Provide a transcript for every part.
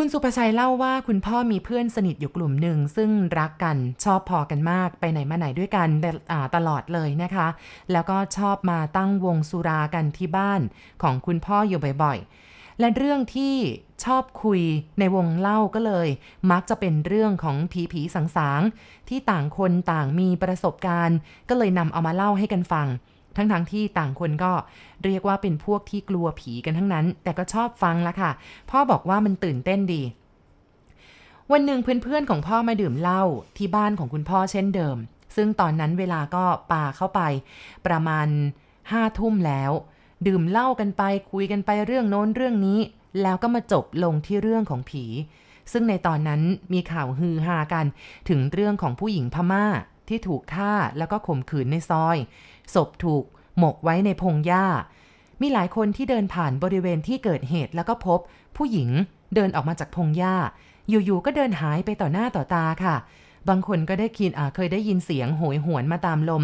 คุณสุภชัยเล่าว่าคุณพ่อมีเพื่อนสนิทอยู่กลุ่มหนึ่ง ซึ่งรักกันชอบพอกันมากไปไหนมาไหนด้วยกันอ่ตลอดเลยนะคะ แล้วก็ชอบมาตั้งวงสุรากันที่บ้านของคุณพ่ออยู่บ่อยๆ และเรื่องที่ชอบคุยในวงเล่าก็เลย มักจะเป็นเรื่องของผีผีสางๆที่ต่างคนต่างมีประสบการณ์ ก็เลยนำเอามาเล่าให้กันฟัง ทั้งๆทที่ต่างคนก็เรียกว่าเป็นพวกที่กลัวผีกันทั้งนั้น แต่ก็ชอบฟังละค่ะ พ่อบอกว่ามันตื่นเต้นดี วันหนึ่งเพื่อนๆของพ่อมาดื่มเหล้าที่บ้านของคุณพ่อเช่นเดิม ซึ่งตอนนั้นเวลาก็ปาเข้าไป ประมาณห้าทุ่มแล้ว ดื่มเหล้ากันไปคุยกันไปเรื่องโน้นเรื่องนี้ แล้วก็มาจบลงที่เรื่องของผี ซึ่งในตอนนั้นมีข่าวฮือฮากัน ถึงเรื่องของผู้หญิงพม่า ที่ถูกฆ่าแล้วก็ข่มขืนในซอย ศพถูกหมกไว้ในพงหญ้า มีหลายคนที่เดินผ่านบริเวณที่เกิดเหตุแล้วก็พบ ผู้หญิงเดินออกมาจากพงหญ้า อยู่ๆก็เดินหายไปต่อหน้าต่อตาค่ะ บางคนก็ได้คินเคยได้ยินเสียงโหยหวนมาตามลม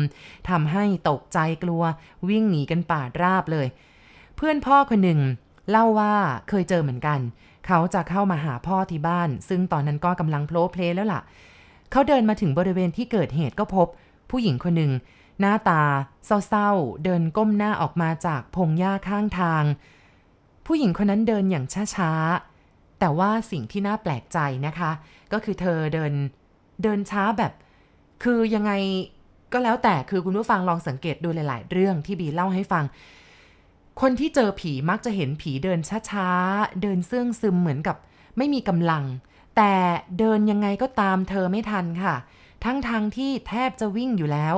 ทำให้ตกใจกลัว วิ่งหนีกันป่าราบเลย เพื่อนพ่อคนหนึ่งเล่าว่าเคยเจอเหมือนกัน เขาจะเข้ามาหาพ่อที่บ้าน ซึ่งตอนนั้นก็กำลังโพลเพลแล้วล่ะ เขาเดินมาถึงบริเวณที่เกิดเหตุก็พบ ผู้หญิงคนหนึ่ง หน้าตา เศร้าๆ เดินก้มหน้าออกมาจากพงหญ้าข้างทาง ผู้หญิงคนนั้นเดินอย่างช้าๆ แต่ว่าสิ่งที่น่าแปลกใจนะคะ ก็คือเธอเดินเดินช้าแบบ คือยังไงก็แล้วแต่คือคุณผู้ฟังลองสังเกตดูหลาย ๆ เรื่องที่บีเล่าให้ฟัง คนที่เจอผีมักจะเห็นผีเดินช้าๆ เดินเสื่องซึมเหมือนกับไม่มีกำลัง แต่เดินยังไงก็ตามเธอไม่ทันค่ะ ทั้งทางที่แทบจะวิ่งอยู่แล้ว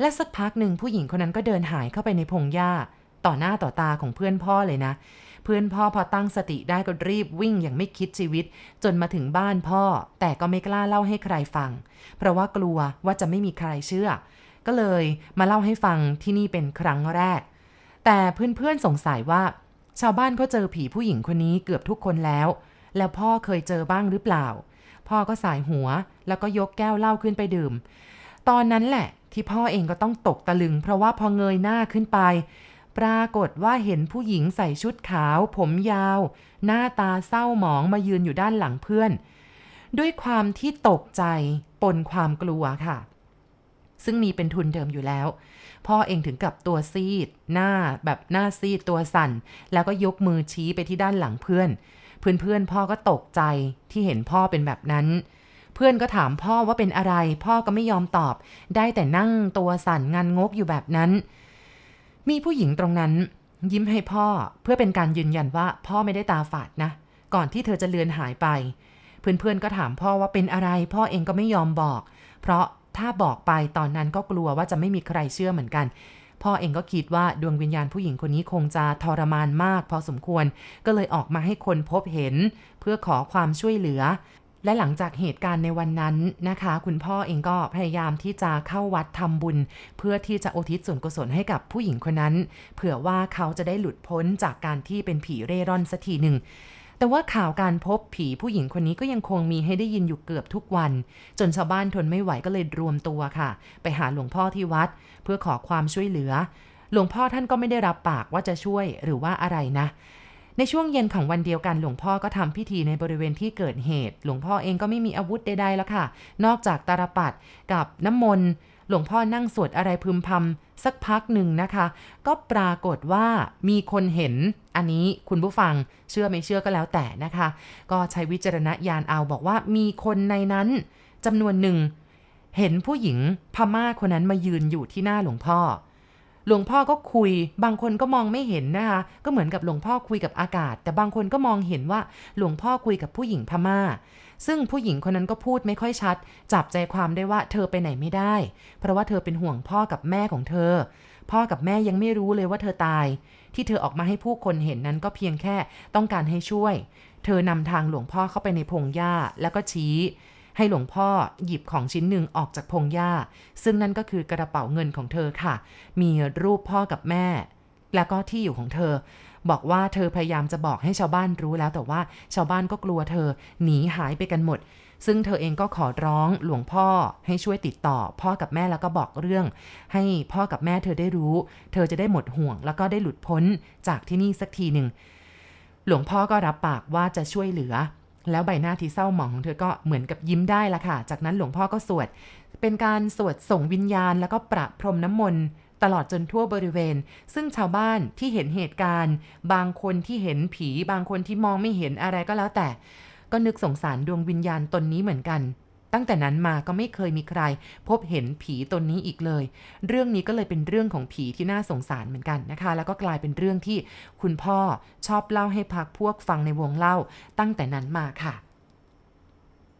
และสักพักหนึ่งผู้หญิงคนนั้นก็เดินหายเข้าไปในพงหญ้า ต่อหน้าต่อตาของเพื่อนพ่อเลยนะ เพื่อนพ่อพอตั้งสติได้ก็รีบวิ่งอย่างไม่คิดชีวิต จนมาถึงบ้านพ่อ แต่ก็ไม่กล้าเล่าให้ใครฟัง เพราะว่ากลัวว่าจะไม่มีใครเชื่อ ก็เลยมาเล่าให้ฟังที่นี่เป็นครั้งแรก แต่เพื่อนๆสงสัยว่า ชาวบ้านเขาเจอผีผู้หญิงคนนี้เกือบทุกคนแล้ว แล้วพ่อเคยเจอบ้างหรือเปล่า พ่อก็สายหัวแล้วก็ยกแก้วเหล้าขึ้นไปดื่ม ตอนนั้นแหละที่พ่อเองก็ต้องตกตะลึง เพราะว่าพอเงยหน้าขึ้นไป ปรากฏว่าเห็นผู้หญิงใส่ชุดขาว ผมยาว หน้าตาเศร้าหมองมายืนอยู่ด้านหลังเพื่อน ด้วยความที่ตกใจปนความกลัวค่ะ ซึ่งมีเป็นทุนเดิมอยู่แล้ว พ่อเองถึงกับตัวซีด หน้าแบบหน้าซีดตัวสั่น แล้วก็ยกมือชี้ไปที่ด้านหลังเพื่อน เพื่อนๆพ่อก็ตกใจที่เห็นพ่อเป็นแบบนั้น เพื่อนก็ถามพ่อว่าเป็นอะไร พ่อก็ไม่ยอมตอบ ได้แต่นั่งตัวสั่นงันงกอยู่แบบนั้น มีผู้หญิงตรงนั้น ยิ้มให้พ่อเพื่อเป็นการยืนยันว่าพ่อไม่ได้ตาฝาดนะ ก่อนที่เธอจะเลือนหายไป เพื่อนๆก็ถามพ่อว่าเป็นอะไร พ่อเองก็ไม่ยอมบอก เพราะถ้าบอกไปตอนนั้นก็กลัวว่าจะไม่มีใครเชื่อเหมือนกัน พ่อเองก็คิดว่าดวงวิญญาณผู้หญิงคนนี้คงจะทรมานมาก พอสมควรก็เลยออกมาให้คนพบเห็น เพื่อขอความช่วยเหลือ และหลังจากเหตุการณ์ในวันนั้นนะคะ คุณพ่อเองก็พยายามที่จะเข้าวัดทำบุญ เพื่อที่จะอุทิศส่วนกุศลให้กับผู้หญิงคนนั้น เผื่อว่าเขาจะได้หลุดพ้นจากการที่เป็นผีเร่ร่อนสักทีหนึ่ง แต่ว่าข่าวการพบผีผู้หญิงคนนี้ก็ยังคงมีให้ได้ยินอยู่เกือบทุกวัน จนชาวบ้านทนไม่ไหวก็เลยรวมตัวค่ะ ไปหาหลวงพ่อที่วัด เพื่อขอความช่วยเหลือ หลวงพ่อท่านก็ไม่ได้รับปากว่าจะช่วยหรือว่าอะไรนะในช่วงเย็นของวันเดียวกันหลวงพ่อก็ทำพิธีในบริเวณที่เกิดเหตุ หลวงพ่อเองก็ไม่มีอาวุธใดๆแล้วค่ะ นอกจากตาลปัดกับน้ำมนต์ หลวงพ่อนั่งสวดอะไรพึมพำสักพักหนึ่งนะคะ ก็ปรากฏว่ามีคนเห็นอันนี้คุณผู้ฟังเชื่อไม่เชื่อก็แล้วแต่นะคะ ก็ใช้วิจารณญาณเอาบอกว่ามีคนในนั้นจำนวนหนึ่ง เห็นผู้หญิงพม่าคนนั้นมายืนอยู่ที่หน้าหลวงพ่อ หลวงพ่อก็คุย บางคนก็มองไม่เห็นนะคะ ก็เหมือนกับหลวงพ่อคุยกับอากาศ แต่บางคนก็มองเห็นว่าหลวงพ่อคุยกับผู้หญิงพม่า ซึ่งผู้หญิงคนนั้นก็พูดไม่ค่อยชัด จับใจความได้ว่าเธอไปไหนไม่ได้ เพราะว่าเธอเป็นห่วงพ่อกับแม่ของเธอ พ่อกับแม่ยังไม่รู้เลยว่าเธอตาย ที่เธอออกมาให้ผู้คนเห็นนั้นก็เพียงแค่ต้องการให้ช่วย เธอนำทางหลวงพ่อเข้าไปในพงหญ้าแล้วก็ชี้ ให้หลวงพ่อหยิบของชิ้นหนึ่งออกจากพงหญ้า ซึ่งนั่นก็คือกระเป๋าเงินของเธอค่ะ มีรูปพ่อกับแม่ แล้วก็ที่อยู่ของเธอ บอกว่าเธอพยายามจะบอกให้ชาวบ้านรู้แล้วแต่ว่าชาวบ้านก็กลัวเธอหนีหายไปกันหมด ซึ่งเธอเองก็ขอร้องหลวงพ่อให้ช่วยติดต่อ พ่อกับแม่แล้วก็บอกเรื่อง ให้พ่อกับแม่เธอได้รู้ เธอจะได้หมดห่วง แล้วก็ได้หลุดพ้นจากที่นี่สักทีหนึ่งหลวงพ่อก็รับปากว่าจะช่วยเหลือ แล้วใบหน้าที่เศร้าหมองของเธอก็เหมือนกับยิ้มได้ละค่ะ จากนั้นหลวงพ่อก็สวด เป็นการสวดส่งวิญญาณ แล้วก็ประพรมน้ำมนต์ตลอดจนทั่วบริเวณ ซึ่งชาวบ้านที่เห็นเหตุการณ์ บางคนที่เห็นผี บางคนที่มองไม่เห็นอะไรก็แล้วแต่ ก็นึกสงสารดวงวิญญาณตนนี้เหมือนกัน ตั้งแต่นั้นมาก็ไม่เคยมีใคร พบเห็นผีตนนี้อีกเลย เรื่องนี้ก็เลยเป็นเรื่องของผีที่น่าสงสารเหมือนกันนะคะ แล้วก็กลายเป็นเรื่องที่คุณพ่อชอบเล่าให้พักพวกฟังในวงเล่าตั้งแต่นั้นมาค่ะ